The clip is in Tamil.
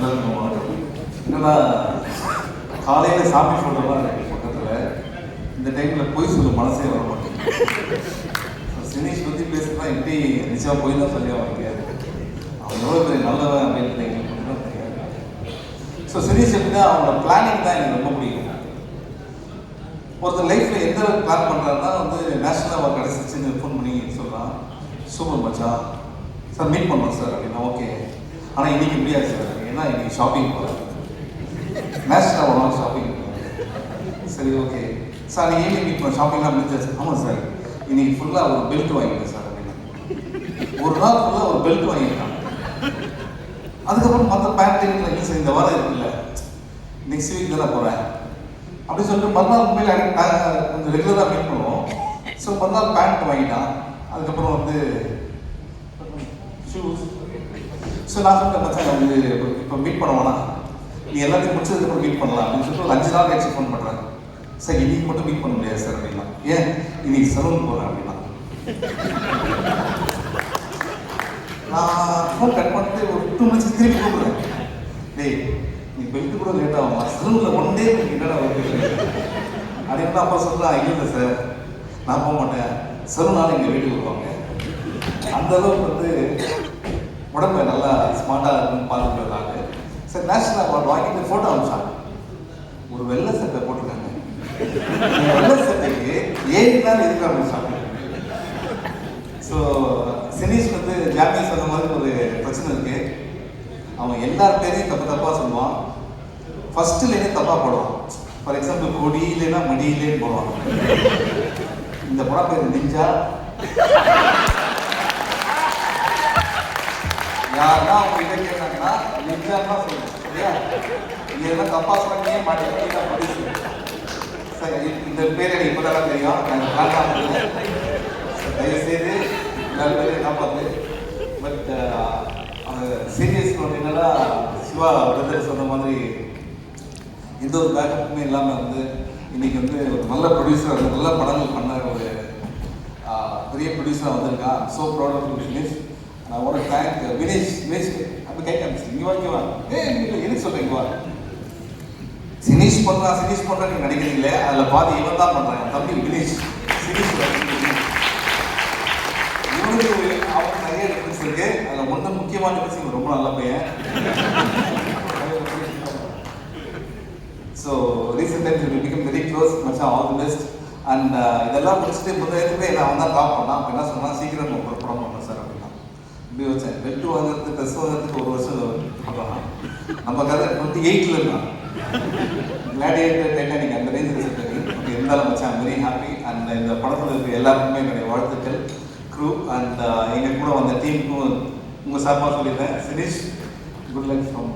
எல்லாருக்கும் வணக்கம் என்னன்னா காலையில் சாமி ஃபோட்டோலாம் இருக்கு பக்கத்தில். இந்த டைமில் பொய் சொல்ல மனசே வர மாட்டேங்குது. சினேஷ் பற்றி பேசுகிறதா எப்படி நிச்சயமாக போய் தான் சொல்லி அவன் முடியாது அவன் எவ்வளோ பெரிய நல்லவன் அப்படின்னு எங்களுக்கு மட்டும் தெரியாது. ஸோ சினேஷ் எப்படின்னா அவனோட பிளானிங் தான் எனக்கு ரொம்ப பிடிக்கும். ஒருத்தர் லைஃப்பில் எந்த பிளான் பண்ணுறாருன்னா வந்து நேஷனல் அவர் கிடச்சிச்சுன்னு ஃபோன் பண்ணி சொல்கிறான் சூப்பர் மச்சான். சார் மீட் பண்ணுறோம் சார் அப்படின்னா ஓகே ஆனால் இன்னைக்கு முடியாது சார். ஏன்னா இன்னைக்கு ஷாப்பிங் போகிறேன் நேஷனல் அவார்ட் ஷாப்பிங் சரி ஓகே சார் ஈவினிங் மீட் பண்ண ஷாப்பிங்லாம் முடிஞ்சாச்சு ஆமாம் சார் இன்னைக்கு ஃபுல்லாக ஒரு பெல்ட் வாங்கிட்டேன் சார் அப்படின்னு ஒரு நாள் ஃபுல்லாக ஒரு பெல்ட் வாங்கிட்டான் அதுக்கப்புறம் மற்ற பேண்ட் இல்லை சார் இந்த வாரம் இருக்குல்ல. நெக்ஸ்ட் வீக் தான் போகிறேன் அப்படி சொல்லிட்டு மறுநாள் உண்மையில் கொஞ்சம் ரெகுலராக மீட் பண்ணுவோம். ஸோ மறுநாள் பேண்ட் வாங்கிட்டான். அதுக்கப்புறம் வந்து ஷூஸ் ஸோ நான் சொல்லிட்டேன் மச்சான் வந்து இப்போ மீட் பண்ண நீ எல்லாத்தையும் முடிச்சதுக்கப்புறம் மீட் பண்ணலாம். அப்படின்னு சொல்லிட்டு அஞ்சு நாள் கழிச்சு ஃபோன் பண்ணுறேன் சார் இன்னைக்கு மட்டும் மீட் பண்ண முடியாது சார் அப்படின்னா. ஏன்? இன்னைக்கு சலூன் போகிறேன் அப்படின்னா. நான் ஃபோன் கட் பண்ணிட்டு ஒரு டூ மினிட்ஸ் திருப்பி கூப்பிடுறேன். டேய் நீ பெல்ட் கூட லேட் ஆகுமா சலூனில் ஒன் டே என்னடா வருது அப்படின்னு அப்பா சொல்கிறா இல்லை சார். நான் போக மாட்டேன். சலூனால் எங்கள் வீட்டுக்கு வருவாங்க. அந்த அளவுக்கு வந்து உடம்பு நல்லா ஸ்மார்ட்டாக இருக்குன்னு பார்த்துட்டு சார் நேஷனல் அவார்ட் வாங்கிட்டு ஃபோட்டோ அனுப்பிச்சாங்க. ஒரு வெள்ளை சட்டை போட்டிருக்காங்க. வெள்ளை சட்டைக்கு ஏழு தான் எதுக்கு அனுப்பிச்சாங்க? ஸோ சினீஷ் வந்து ஜாமியா சொன்ன மாதிரி ஒரு பிரச்சனை இருக்கு. அவன் எல்லார் பேரையும் தப்பு தப்பாக சொல்லுவான். ஃபர்ஸ்ட் லைனே தப்பாக போடுவான்? ஃபார் எக்ஸாம்பிள் கொடி இல்லைன்னா மடி இல்லைன்னு போடுவான். இந்த படம் பேர் நெஞ்சா யாருன்னா அவங்க கிட்ட கேட்டாங்கன்னா நெஞ்சான்னு தான் சொல்லணும் சரியா? நீ எல்லாம் தப்பா சொன்னே மாட்டேன் சரி இந்த பேர் எனக்கு இப்போதான் தெரியும். நாங்கள் பிளான் பண்ணல தயவு செய்து எல்லா பேரையும் காப்பாத்து பட் அந்த சீரியஸ் நோட் என்னன்னா சிவா பிரதர் சொன்ன மாதிரி எந்த ஒரு பேக்கப்புமே இல்லாமல் வந்து இன்னைக்கு வந்து ஒரு நல்ல ப்ரொடியூசர் நல்ல படங்கள் பண்ண ஒரு பெரிய ப்ரொடியூசராக வந்திருக்கா. ஸோ ப்ரௌட் ஆஃப் வினேஷ் நான் ஒரு பேங்க் வினேஷ் வினேஷ் அப்படி கை காமிச்சு இங்கே வாங்க வா. ஏ இல்லை எதுக்கு சொல்கிறீங்க வா. சினிஷ் பண்ணுறா சினிஷ் பண்ணுறா நீங்கள் நினைக்கிறீங்களே அதில் பாதி இவன் தான் பண்ணுறாங்க தம்பி வினேஷ். சினிஷ் இவனுக்கு அவனுக்கு நிறைய டிஃபரன்ஸ் இருக்கு. அதில் ஒண்ணு முக்கியமான டிஃபரன்ஸ் இவன் ரொம்ப நல்ல பையன். So recent times we become very close மச்சான் ஆல் தி பெஸ்ட் அண்ட் இதெல்லாம் முடிச்சுட்டு முதல்ல நான் அவன் தான் டாப் பண்ணான். என்ன சொன்னால் சீக்கிரம் ஒரு படம் பண்ணணும் இப்படி வச்சேன். பெல்ட் வாங்குறதுக்கு ட்ரெஸ் வாங்குறதுக்கு ஒரு வருஷம் பண்ணலாம் நம்ம கதை டுவெண்ட்டி எயிட்டில் இருந்தான் கிளாடியேட்டர் டைட்டானிக் அந்த ரேஞ்ச் ரிசல்ட் ஓகே இருந்தாலும் மச்சான் வெரி ஹாப்பி அந்த இந்த படத்தில் இருக்க எல்லாருக்குமே என்னுடைய வாழ்த்துக்கள். க்ரூ அண்ட் எங்கள் கூட வந்த டீமுக்கும் உங்கள் சார்பாக சொல்லியிருந்தேன் சினிஷ் குட் லக் ஃப்ரம்